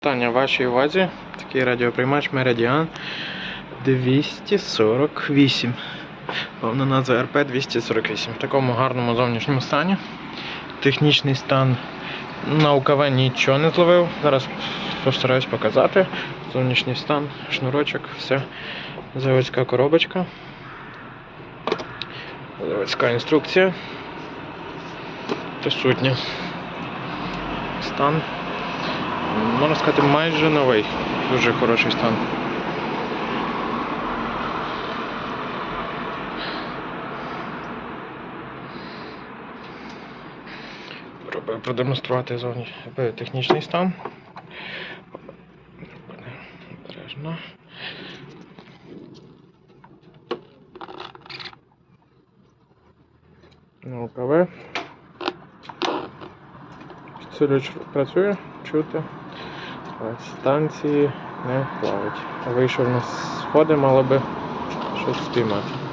Питання вашій увазі. Такий радіоприймач Meridian 248. Повна назва РП 248. В такому гарному зовнішньому стані. Технічний стан на УКВ нічого не зловив. Зараз постараюсь показати. Зовнішній стан, шнурочок, все. Заводська коробочка. Заводська інструкція. Присутня. Стан можна сказати, майже новий. Дуже хороший стан. Продемонструвати зовні е, технічний стан. Обережно. На УКВ. Підсилювач працює, чути. Станції не плавить. Вийшов на сходи, мало би щось спіймати.